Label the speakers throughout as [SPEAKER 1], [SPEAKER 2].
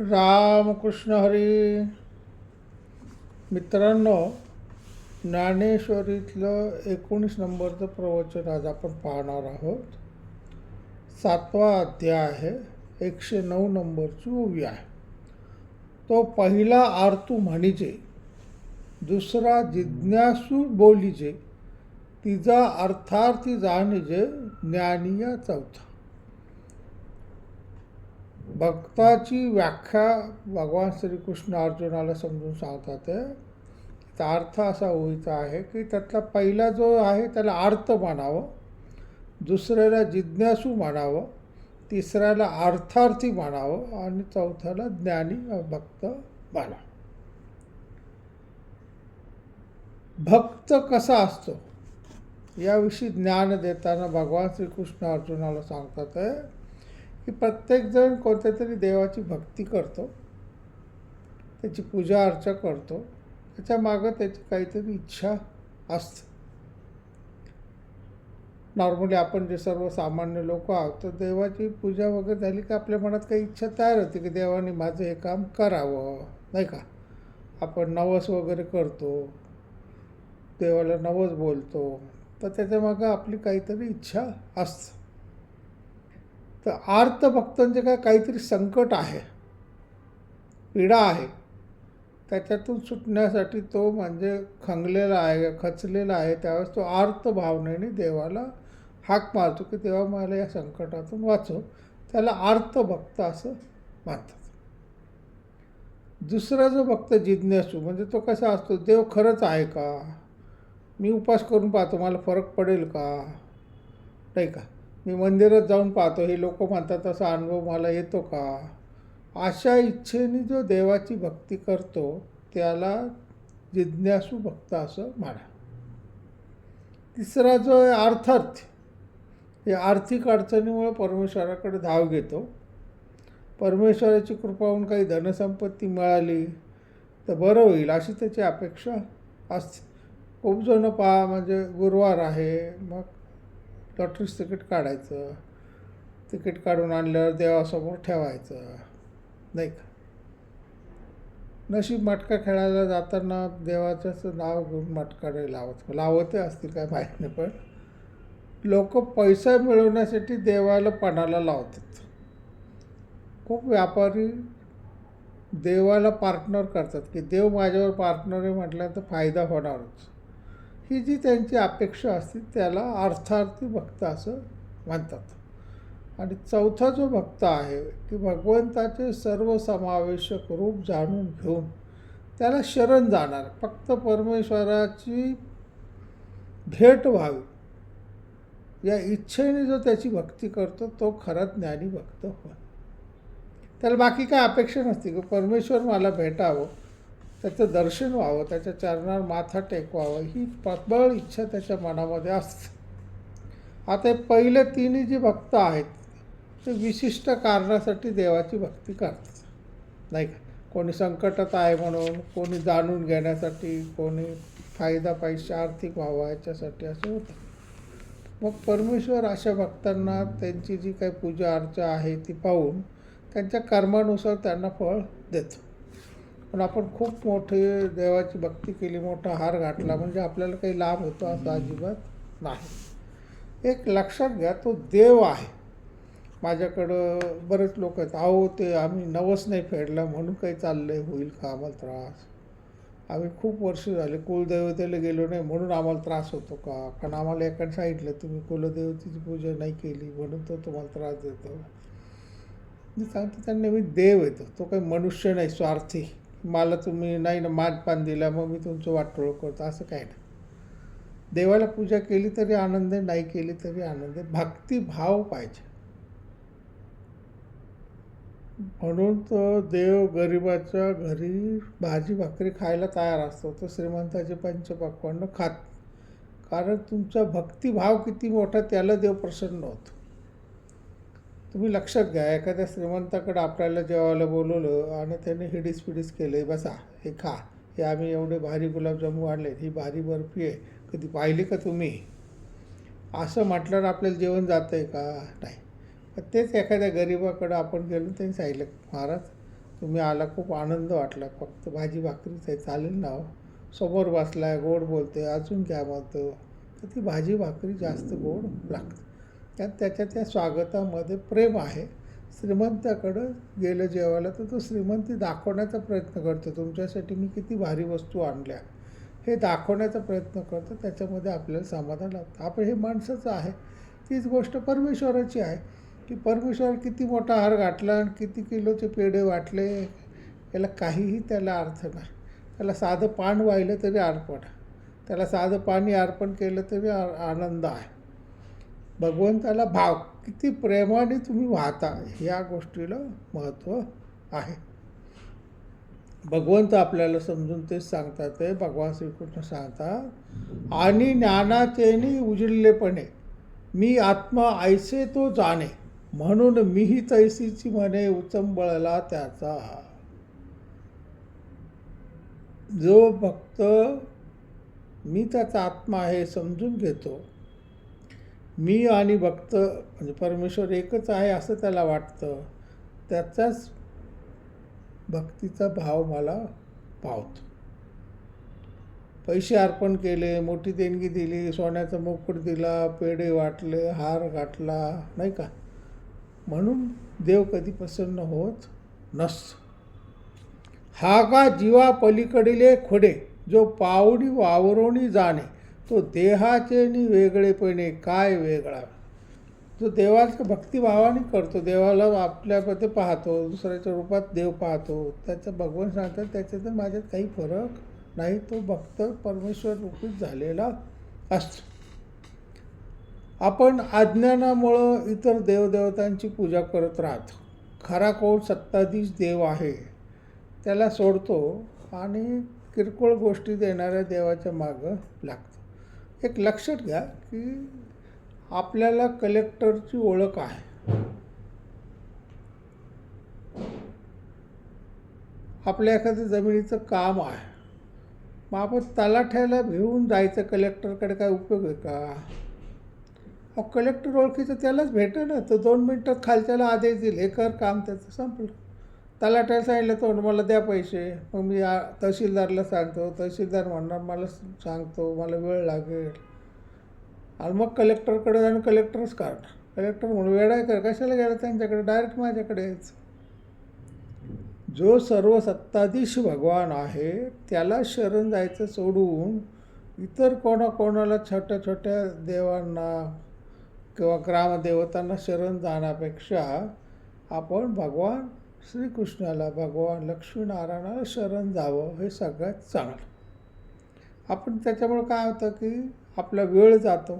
[SPEAKER 1] रामकृष्ण हरी। मित्रांनो ज्ञानेश्वरीतलं एकोणीस नंबरचं प्रवचन आज आपण पाहणार आहोत. सातवा अध्याय आहे एकशे नऊ नंबरची ओवी आहे. तो पहिला आरतू म्हणीचे दुसरा जिज्ञासू बोलीचे तिचा अर्थार्थी जाणीजे ज्ञानिया चौथा. भक्ताची व्याख्या भगवान श्रीकृष्ण अर्जुनाला समजून सांगतात आहे. त्याचा अर्थ असा होईचा आहे की त्यातला पहिला जो आहे त्याला अर्थ मानावं दुसऱ्याला जिज्ञासू मानावं तिसऱ्याला अर्थार्थी मानावं आणि चौथ्याला ज्ञानी भक्त म्हणा भक्त कसा असतो याविषयी ज्ञान देताना भगवान श्रीकृष्ण अर्जुनाला सांगतात आहे की प्रत्येकजण कोणत्या तरी देवाची भक्ती करतो त्याची पूजा अर्चा करतो त्याच्या मागं त्याची काहीतरी इच्छा असते. नॉर्मली आपण जे सर्वसामान्य लोक आहोत तर देवाची पूजा वगैरे झाली की आपल्या मनात काही इच्छा तयार होते की देवाने माझं हे काम करावं नाही का? आपण नवस वगैरे करतो देवाला नवस बोलतो तर त्याच्यामागं आपली काहीतरी इच्छा असते. तर आर्त भक्तांचे काय काहीतरी संकट आहे. पीडा आहे. त्याच्यातून सुटण्यासाठी तो म्हणजे खंगलेला आहे खचलेला आहे. त्यावेळेस तो आर्त भावनेने देवाला हाक मारतो की तेव्हा मला या संकटातून वाचव. त्याला आर्त भक्त असं मानतात दुसरा जो भक्त जिज्ञासू म्हणजे तो कसा असतो? देव खरंच आहे का? मी उपास करून पाहतो मला फरक पडेल का? नाही का? मी मंदिरात जाऊन पाहतो. हे लोक म्हणतात तसा अनुभव मला येतो का? अशा इच्छेने जो देवाची भक्ती करतो त्याला जिज्ञासू भक्त असं म्हणा. तिसरा जो आहे अर्थार्थ हे आर्थिक अडचणीमुळे परमेश्वराकडे धाव घेतो. परमेश्वराची कृपा होऊन काही धनसंपत्ती मिळाली तर बरं होईल अशी त्याची अपेक्षा असते. खूप जणं पहा म्हणजे गुरुवार आहे मग लॉटरीच तिकीट काढायचं. तिकीट काढून आणल्यावर देवासमोर ठेवायचं. नाही का? नशीब मटका खेळायला जाताना देवाचं नाव घेऊन मटकाडे लावत. लावते असतील काय माहीत नाही पण लोक पैसा मिळवण्यासाठी देवाला पणाला लावतात. खूप व्यापारी देवाला पार्टनर करतात की देव माझ्यावर पार्टनर आहे म्हटल्यानंतर फायदा होणारच. ही जी त्यांची अपेक्षा असते त्याला अर्थार्थी भक्त असं म्हणतात. आणि चौथा जो भक्त आहे की भगवंताचे सर्वसमावेशक रूप जाणून घेऊन त्याला शरण जाणार फक्त परमेश्वराची भेट व्हावी या इच्छेने जो त्याची भक्ती करतो तो खरा ज्ञानी भक्त होय त्याला बाकी काय अपेक्षा नसते की परमेश्वर मला भेटावं त्याचं दर्शन व्हावं त्याच्या चरणावर माथा टेकवावं ही प्रबळ इच्छा त्याच्या मनामध्ये असते. आता हे पहिले तिन्ही जी भक्त आहेत ते विशिष्ट कारणासाठी देवाची भक्ती करतात. नाही का? कोणी संकटात आहे म्हणून कोणी जाणून घेण्यासाठी कोणी फायदा पैसे आर्थिक व्हावा याच्यासाठी असं होतं. मग परमेश्वर अशा भक्तांना त्यांची जी काही पूजा अर्चा आहे ती पाहून त्यांच्या कर्मानुसार त्यांना फळ देतो. पण आपण खूप मोठे देवाची भक्ती केली मोठा हार घातला म्हणजे आपल्याला काही लाभ होतो असं अजिबात नाही. एक लक्षात घ्या तो देव आहे. माझ्याकडं बरेच लोक आहेत अहो ते आम्ही नवस नाही फेडला म्हणून काही चाललं आहे होईल का? आम्हाला त्रास. आम्ही खूप वर्ष झाले कुलदेवतेला गेलो नाही म्हणून आम्हाला त्रास होतो का? कारण आम्हाला एकाने सांगितलं तुम्ही कुलदेवतेची पूजा नाही केली म्हणून तो तुम्हाला त्रास देतो. मी सांगतो त्यांना मी देव येतो तो काही मनुष्य नाही स्वार्थी. मला तुम्ही नाही ना मानपान दिला मग मी तुमचं वाटोळ करतो असं काय नाही. देवाला पूजा केली तरी आनंद आहे नाही केली तरी आनंद. आहे भक्तिभाव पाहिजे. म्हणून तो देव गरिबाच्या घरी भाजी भाकरी खायला तयार असतो. तो श्रीमंताचे पंचपक्वान्न खात. कारण तुमचा भक्तिभाव किती मोठा त्याला देव प्रसन्न होतो. तुम्ही लक्षात घ्या एखाद्या श्रीमंताकडं आपल्याला जेवायला बोलवलं आणि त्याने हिडीस पिडीस केलं बसा हे खा. हे आम्ही एवढे भारी गुलाबजामू आणले ही भारी बर्फी आहे. कधी पाहिली का तुम्ही? असं म्हटल्यावर आपल्याला जेवण जातं आहे का? नाही. तेच एखाद्या गरिबाकडं आपण गेलो त्यांनी सांगितलं महाराज तुम्ही आला खूप आनंद वाटला. फक्त भाजी भाकरीच आहे चालेल ना हो? समोर बसलाय गोड बोलते अजून घ्या म्हणतो तर ती भाजी भाकरी जास्त गोड लागते. त्यात त्याच्या त्या स्वागतामध्ये प्रेम आहे. श्रीमंताकडं गेलं जेवायला तर तो श्रीमंती दाखवण्याचा प्रयत्न करतो. तुमच्यासाठी मी किती भारी वस्तू आणल्या. हे दाखवण्याचा प्रयत्न करतो त्याच्यामध्ये आपल्याला समाधान लागतं आपण हे माणसाचं आहे. तीच गोष्ट परमेश्वराची आहे की परमेश्वर किती मोठा हार गाठला आणि किती किलोचे पेढे वाटले याला काहीही त्याला अर्थ नाही. त्याला साधं पान वाहिलं तरी अर्पण. त्याला साधं पाणी अर्पण केलं तरी आनंद आहे. भगवंताला भाव किती प्रेमाने तुम्ही वाहता ह्या गोष्टीला महत्त्व आहे. भगवंत आपल्याला समजून तेच सांगतात ते भगवान श्रीकृष्ण सांगतात आणि ज्ञानाचेनी उजळलेपणे मी आत्मा ऐसे तो जाणे म्हणून मीही तैसीची म्हणे उचंबळला त्याचा. जो भक्त मी त्याचा आत्मा आहे समजून घेतो मी आणि भक्त म्हणजे परमेश्वर एकच आहे असं त्याला वाटतं. त्याचाच भक्तीचा भाव मला पावतो. पैसे अर्पण केले मोठी देणगी दिली सोन्याचा मुकुट दिला पेढे वाटले हार गाठला नाही का? म्हणून देव कधी प्रसन्न होत नसतो. हा का जीवा पलीकडीले खोडे जो पावडी वावरोणी जाणे तो देहाचे नि वेगळेपणे काय वेगळा? जो देवाचं भक्तिभावाने करतो. देवाला आपल्यामध्ये पाहतो दुसऱ्याच्या रूपात देव पाहतो. त्याचं भगवान सांगतात त्याच्यात माझ्यात काही फरक नाही. तो भक्त परमेश्वर रूपीत झालेला असतो. आपण अज्ञानामुळं इतर देवदेवतांची पूजा करत राहतो. खरा कोण सत्ताधीश देव आहे त्याला सोडतो आणि किरकोळ गोष्टी देणाऱ्या देवाच्या मागं लागतो. एक लक्षात घ्या की आपल्याला कलेक्टरची ओळख आहे. आपल्या एखाद्या जमिनीचं काम आहे. मग आपण तलाठ्याला घेऊन जायचं कलेक्टरकडे काय उपयोग आहे का? अहो कलेक्टर ओळखीचं त्यालाच भेटेल ना तर दोन मिनटात खालच्याला आदेश दिले हे कर काम त्याचं संपलं. तलाट्याला सांगितलं तो मला द्या पैसे. मग मी आ तहसीलदारला सांगतो तहसीलदार म्हणणार मला सांगतो मला वेळ लागेल. आणि मग कलेक्टरकडे जाऊन कलेक्टरच काढणार कलेक्टर म्हणून वेळ आहे कर कशाला गेला त्यांच्याकडे? डायरेक्ट माझ्याकडेच जो सर्व सत्ताधीश भगवान आहे त्याला शरण जायचं सोडून इतर कोणाकोणाला छोट्या छोट्या देवांना किंवा ग्रामदेवतांना शरण जाण्यापेक्षा आपण भगवान श्रीकृष्णाला भगवान लक्ष्मीनारायणाला शरण जावं हे सगळ्यात चांगलं. आपण त्याच्यामुळं काय होतं की आपला वेळ जातो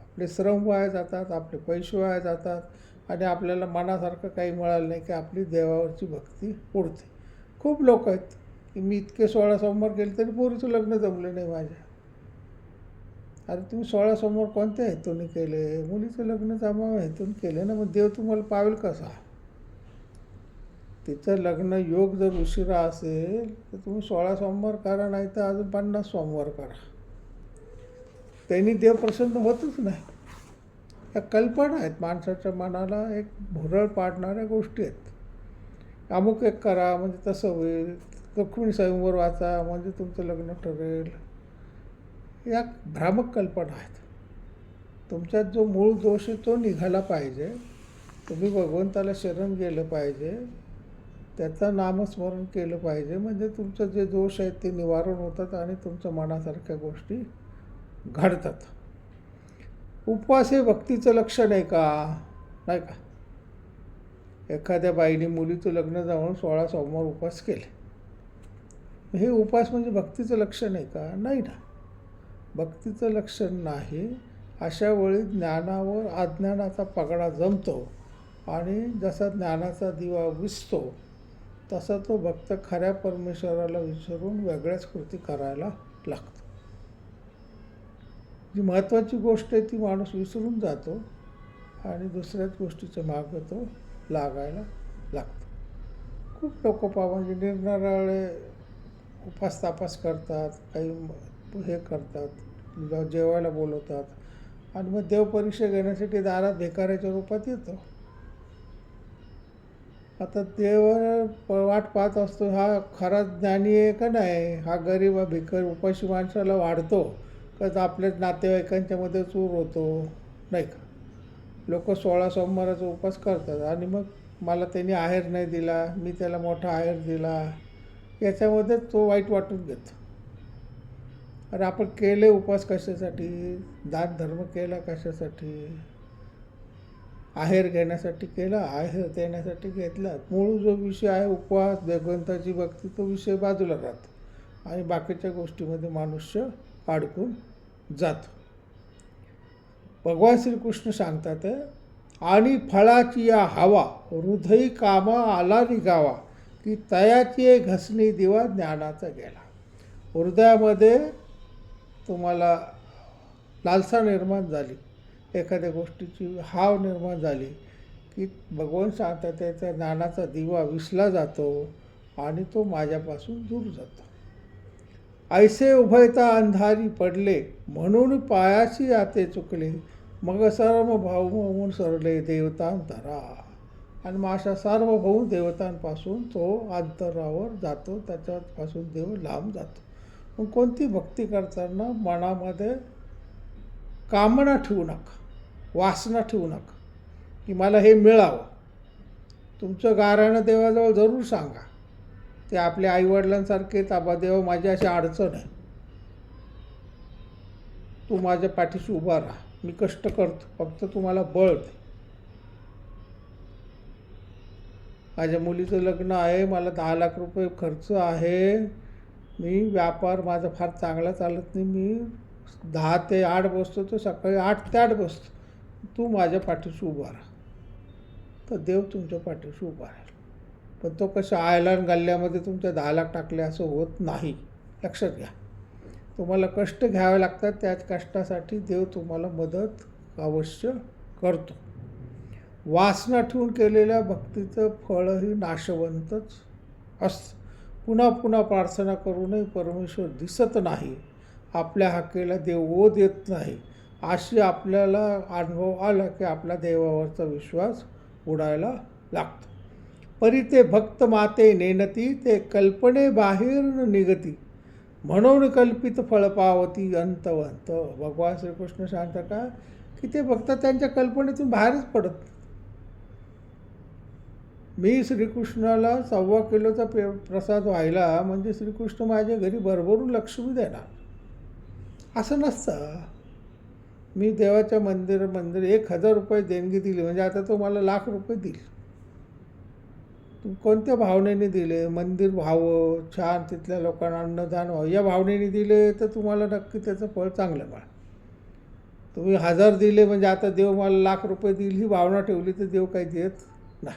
[SPEAKER 1] आपले श्रम वाया जातात आपले पैसे वाया जातात आणि आपल्याला मनासारखं काही मिळालं नाही की आपली देवावरची भक्ती उडते. खूप लोक आहेत की मी इतके सोळा सोमवार गेले तरी पोरीचं लग्न जमलं नाही माझ्या. अरे तुम्ही सोळा सोमवार कोणत्या हेतूने केले? मुलीचं लग्न जमावं हेतून केले ना मग देव तुम्हाला पावेल कसा? तिचं लग्न योग जर उशिरा असेल तर तुम्ही सोळा सोमवार करा नाही तर अजून पन्नास सोमवार करा. त्यांनी देव प्रसन्न होतच नाही. या कल्पना आहेत माणसाच्या मनाला एक भुरळ पाडणाऱ्या गोष्टी आहेत. अमुक एक करा म्हणजे तसं होईल. रुक्मिणी स्वयंवर वाचा म्हणजे तुमचं लग्न ठरेल. या भ्रामक कल्पना आहेत. तुमच्यात जो मूळ दोष आहे तो निघाला पाहिजे. तुम्ही भगवंताला शरण गेलं पाहिजे. त्याचं नामस्मरण केलं पाहिजे. म्हणजे तुमचं जे दोष आहेत ते निवारण होतात आणि तुमच्या मनासारख्या गोष्टी घडतात. उपवास हे भक्तीचं लक्षण आहे का? नाही का? एखाद्या बाईने मुलीचं लग्न जाऊन सोळा सोमवार उपवास केले. हे उपवास म्हणजे भक्तीचं लक्षण आहे का? नाही ना. भक्तीचं लक्षण नाही. अशा वेळी ज्ञानावर अज्ञानाचा पगडा जमतो आणि जसा ज्ञानाचा दिवा विसतो तसा तो भक्त खऱ्या परमेश्वराला विसरून वेगळ्याच कृती करायला लागतो. जी महत्त्वाची गोष्ट आहे ती माणूस विसरून जातो आणि दुसऱ्याच गोष्टीच्या मागं तो लागायला लागतो. खूप लोक पा म्हणजे निरनिराळे उपास तापास करतात काही हे करतात जेवायला बोलवतात आणि मग देवपरीक्षा घेण्यासाठी दारात भिकाऱ्याच्या रूपात येतो. आता देवर प- वाट पाहत असतो हा खरा ज्ञानी आहे का नाही? हा गरीब भिकर उपाशी माणसाला वाढतो. का आपल्या नातेवाईकांच्यामध्ये चूर होतो नाही का? लोक सोळा सोमवाराचा उपास करतात आणि मग मला त्यांनी आहेर नाही दिला मी त्याला मोठा आहेर दिला. याच्यामध्ये तो वाईट वाटून घेतो. अरे आपण केले उपवास कशासाठी? दान धर्म केला कशासाठी? आहेर घेण्यासाठी केला आहेर देण्यासाठी घेतला. मूळ जो विषय आहे उपवास भगवंताची भक्ती तो विषय बाजूला राहतो. आणि बाकीच्या गोष्टीमध्ये मनुष्य अडकून जातो. भगवान श्रीकृष्ण सांगतात आणि फळाची या हवा हृदयी कामा आला निघावा की तयाची घसणी दिवा ज्ञानाचा गेला. हृदयामध्ये तुम्हाला लालसा निर्माण झाली. एखाद्या गोष्टीची हाव निर्माण झाली की भगवान सांगतात त्याचा ज्ञानाचा दिवा विसला जातो आणि तो माझ्यापासून दूर जातो. ऐसे उभयता अंधारी पडले म्हणून पायाशी आते चुकले. मग सर्व होऊन सरले देवतांतरा आणि मग अशा सार्वभौम देवतांपासून तो अंतरावर जातो त्याच्यापासून देव लांब जातो. मग कोणती भक्ती करताना मनामध्ये कामना ठेवू नका वासना ठेवू नका की मला हे मिळावं. तुमचं गाराणं देवाजवळ जरूर सांगा. ते आपल्या आईवडिलांसारखे ताबा देवा माझी अशी अडचण आहे. तू माझ्या पाठीशी उभा राहा. मी कष्ट करतो. फक्त तुम्हाला बळ दे. माझ्या मुलीचं लग्न आहे. मला दहा लाख रुपये खर्च आहे. मी व्यापार माझा फार चांगला चालत नाही. मी दहा ते आठ बसतो तो सकाळी आठ ते आठ बसतो. तू माझ्या पाठीशी उभा राहा. तर देव तुमच्या पाठीशी उभा राहील. पण तो कसं आयलान गल्ल्यामध्ये तुमच्या दहा लाख टाकले असं होत नाही. लक्षात घ्या. तुम्हाला कष्ट घ्यावे लागतात त्याच कष्टासाठी देव तुम्हाला मदत अवश्य करतो. वासना ठेवून केलेल्या भक्तीचं फळही नाशवंतच असतं. पुन्हा पुन्हा प्रार्थना करूनही परमेश्वर दिसत नाही. आपल्या हाकेला देव ओ देत नाही. अशी आपल्याला अनुभव आला की आपला देवावरचा विश्वास उडायला लागतो. परी ते भक्त माते नेनती ते कल्पने बाहेर निगती म्हणून कल्पित फळ पावती अंतवंत. भगवान श्रीकृष्ण सांगता का? की ते भक्त त्यांच्या कल्पनेतून बाहेरच पडत मी श्रीकृष्णाला सव्वा किलोचा पे प्रसाद व्हायला म्हणजे श्रीकृष्ण माझ्या घरी भरभरून लक्ष्मी देणार. असं नसतं. मी देवाच्या मंदिर मंदिर एक हजार रुपये देणगी दिली म्हणजे आता तो मला लाख रुपये देईल. तू कोणत्या भावनेने दिले? मंदिर व्हावं छान तिथल्या लोकांना अन्नदान व्हावं या भावनेने दिले तर तुम्हाला नक्की त्याचं फळ चांगलं मिळेल. तुम्ही हजार दिले म्हणजे आता देव मला लाख रुपये देईल ही भावना ठेवली तर देव काही देत नाही.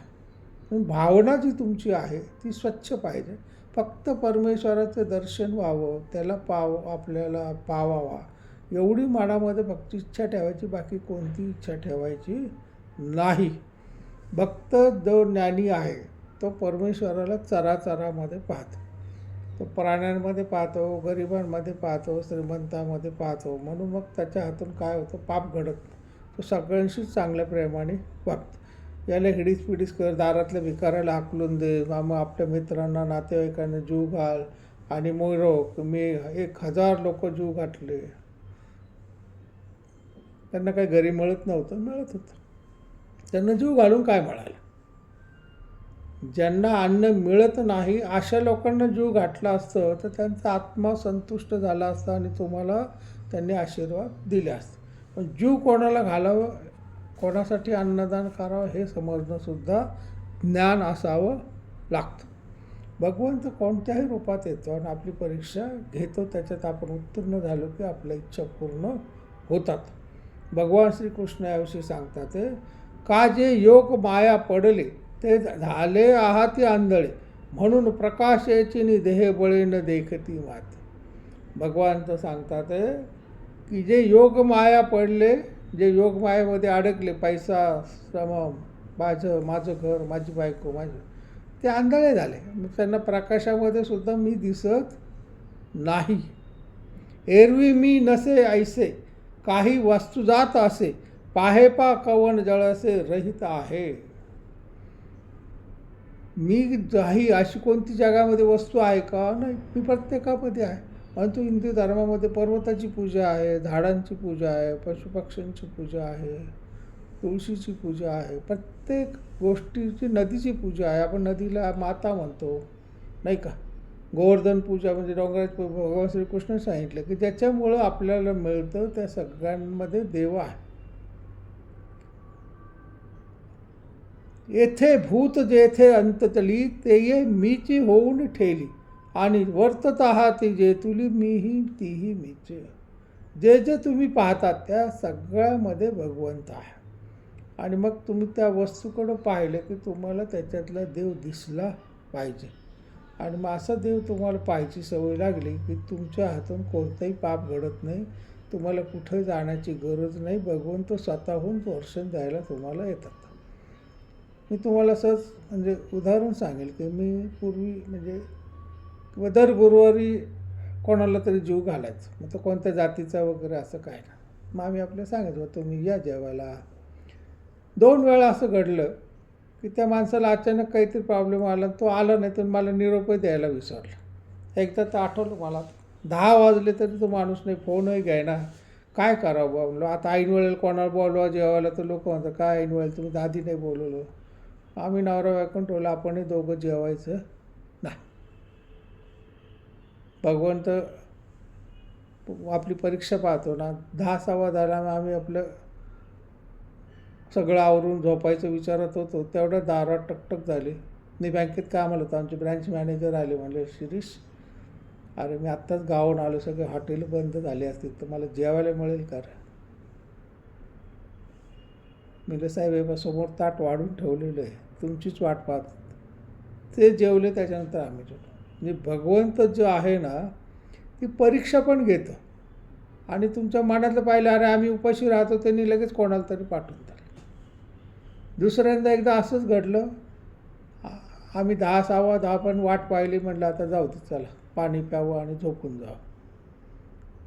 [SPEAKER 1] पण भावना जी तुमची आहे ती स्वच्छ पाहिजे. फक्त परमेश्वराचं दर्शन व्हावं त्याला पाव आपल्याला पावावा. एवढी मनामध्ये फक्त इच्छा ठेवायची बाकी कोणती इच्छा ठेवायची नाही. भक्त जो ज्ञानी आहे तो परमेश्वराला चराचरामध्ये पाहतो. तो प्राण्यांमध्ये पाहतो गरिबांमध्ये पाहतो श्रीमंतामध्ये पाहतो. म्हणून मग त्याच्या हातून काय होतं? पाप घडत तो सगळ्यांशीच चांगल्या प्रेमाने वागतो. याला हिडीस पिडीस कर दारातल्या भिकाऱ्याला हाकलून दे. मग आपल्या मित्रांना नातेवाईकांना जीव घाल आणि मोरोक मी एक हजार लोक जीव घातले. त्यांना काही घरी मिळत नव्हतं मिळत होतं. त्यांना जीव घालून काय मिळालं? ज्यांना अन्न मिळत नाही अशा लोकांना जीव घातला असतं तर त्यांचा आत्मा संतुष्ट झाला असता आणि तुम्हाला त्यांनी आशीर्वाद दिले असते. पण जीव कोणाला घालावं? कोणासाठी अन्नदान करावं हे समजणंसुद्धा ज्ञान असावं लागतं. भगवंत कोणत्याही रूपात येतो आणि आपली परीक्षा घेतो त्याच्यात आपण उत्तीर्ण झालो की आपल्या इच्छा पूर्ण होतात. भगवान श्रीकृष्ण याविषयी सांगतात का जे योग माया पडले ते झाले आहाती आंधळे म्हणून प्रकाशाची नि देह बळे न देखती मात. भगवान तर सांगतात की जे योग माया पडले जे योगमायामध्ये अडकले पैसा श्रम माझं माझं घर माझी बायको माझे ते आंधळे झाले. मग त्यांना प्रकाशामध्ये सुद्धा मी दिसत नाही. एरवी मी नसे ऐसे काही वस्तुजात असे पाहेपा कवन जळसे रहित आहे. मी काही अशी कोणती जगामध्ये वस्तू आहे का? नाही मी प्रत्येकामध्ये आहे. परंतु हिंदू धर्मामध्ये पर्वताची पूजा आहे झाडांची पूजा आहे पशुपक्ष्यांची पूजा आहे तुळशीची पूजा आहे प्रत्येक गोष्टीची नदीची पूजा आहे. आपण नदीला माता म्हणतो नाही का? गोवर्धन पूजा म्हणजे डोंगरात पू- भगवान श्रीकृष्ण सांगितलं की ज्याच्यामुळं आपल्याला मिळतं त्या सगळ्यांमध्ये देव आहे. येथे भूत जेथे अंततली ते ये मीची होऊन ठेली. आणि वर्तत ती जे तुली मीही तीही मीचे जे जे तुम्ही पाहतात त्या सगळ्यामध्ये भगवंत आहे. आणि मग तुम्ही त्या वस्तूकडं पाहिलं की तुम्हाला त्याच्यातला देव दिसला पाहिजे. आणि मग असा देव तुम्हाला पाहायची सवय लागली की तुमच्या हातून कोणतंही पाप घडत नाही. तुम्हाला कुठं जाण्याची गरज नाही. भगवंत स्वतःहून दर्शन द्यायला तुम्हाला येतात. मी तुम्हाला सहज म्हणजे उदाहरण सांगेल की मी पूर्वी म्हणजे किंवा दर गुरुवारी कोणाला तरी जीव घालायचं. मग तो कोणत्या जातीचा वगैरे असं काय ना मग आम्ही आपल्या सांगितलं तुम्ही या जेवायला. दोन वेळा असं घडलं की त्या माणसाला अचानक काहीतरी प्रॉब्लेम आला तो आला नाही तर मला निरोपही द्यायला विसरला. एकदा तर आठवलं मला दहा वाजले तरी तो माणूस नाही फोनही घ्यायना काय करावं बा? म्हणलं आता ऐन वेळेला कोणाला बोलवा जेवायला? तर लोक म्हणतात काय ऐन वेळेला? तुम्ही दादी नाही बोलवलं. आम्ही नवरा बायकोन ठेवलं आपणही दोघं जेवायचं. भगवंत आपली परीक्षा पाहतो ना दहा सव्वा दहाला आम्ही आपलं सगळं आवरून झोपायचं विचारत होतो. तेवढं दारात टकटक झाली. मी बँकेत कामाला होतो. आमचे ब्रँच मॅनेजर आले म्हणले शिरीष अरे मी आत्ताच गावून आलो. सगळे हॉटेल बंद झाले असतील तर मला जेवायला मिळेल का रे? मी साहेब हे समोर ताट वाढून ठेवलेलं आहे. तुमचीच वाट पाहत. ते जेवले त्याच्यानंतर आम्ही जेवलो. म्हणजे भगवंत जो आहे ना ती परीक्षा पण घेतं. आणि तुमच्या मनातलं पाहिलं अरे आम्ही उपाशी राहतो त्यांनी लगेच कोणाला तरी पाठवून दिलं. दुसऱ्यांदा एकदा असंच घडलं. आम्ही दहा सहावा दहा पण वाट पाहिली म्हटलं आता जाऊ दे चला पाणी प्यावं आणि झोपून जावं.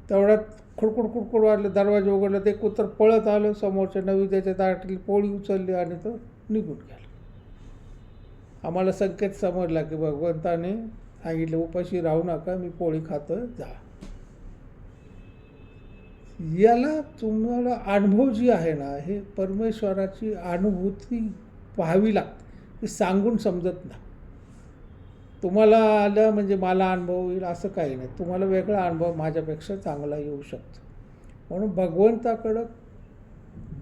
[SPEAKER 1] तेवढ्यात खुडकुड खुडकुड वाटलं दरवाजा उघडला ते कुत्र पळत आलं समोरच्या नवीद्याच्या दाटातली पोळी उचलली आणि तो निघून गेला. आम्हाला संकेत समजला की भगवंताने सांगितलं उपाशी राहू नका मी पोळी खातो जा. याला तुम्हाला अनुभव जी आहे ना हे परमेश्वराची अनुभूती पाहावी लागते ती सांगून समजत नाही. तुम्हाला आलं म्हणजे मला अनुभव येईल असं काही नाही. तुम्हाला वेगळा अनुभव माझ्यापेक्षा चांगला येऊ शकतो. म्हणून भगवंताकडं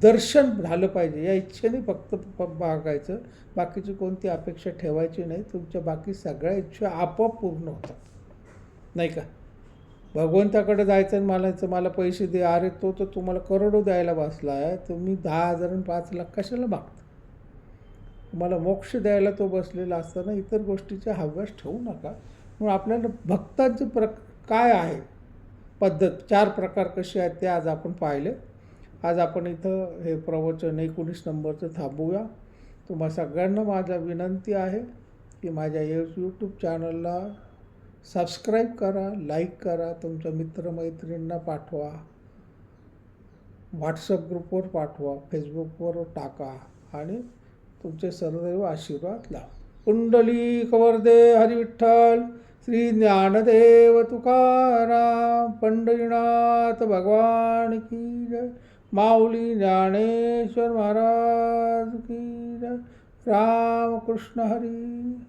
[SPEAKER 1] दर्शन झालं पाहिजे. या इच्छेने फक्त बागायचं बाकीची कोणती अपेक्षा ठेवायची नाही. तुमच्या बाकी सगळ्या इच्छा आपोआप पूर्ण होतात. नाही का? भगवंताकडे जायचं आणि म्हणायचं मला पैसे दे. अरे तो तर तुम्हाला करोडो द्यायला बसला आहे. तुम्ही दहा हजार आणि पाच लाख कशाला मागता? तुम्हाला मोक्ष द्यायला तो बसलेला असताना इतर गोष्टीच्या हव्यास ठेवू नका. म्हणून आपल्याला भक्तांचे प्र काय आहे? पद्धत. चार प्रकार कसे आहेत ते आज आपण पाहिले. आज आपण इथं हे प्रवचन एकोणीस नंबरचं थांबूया. तुम्हा सगळ्यांना माझा विनंती आहे की माझ्या यूट्यूब चॅनलला सबस्क्राईब करा लाईक करा तुमच्या मित्रमैत्रिणींना पाठवा. व्हॉट्सअप ग्रुपवर पाठवा फेसबुकवर टाका आणि तुमचे सर्व आशीर्वाद लावा. कुंडली कवर्दे हरिविठ्ठल श्री ज्ञानदेव तुकाराम पंढरीनाथ भगवान की जय. माऊली ज्ञानेश्वर महाराज की रामकृष्ण हरी.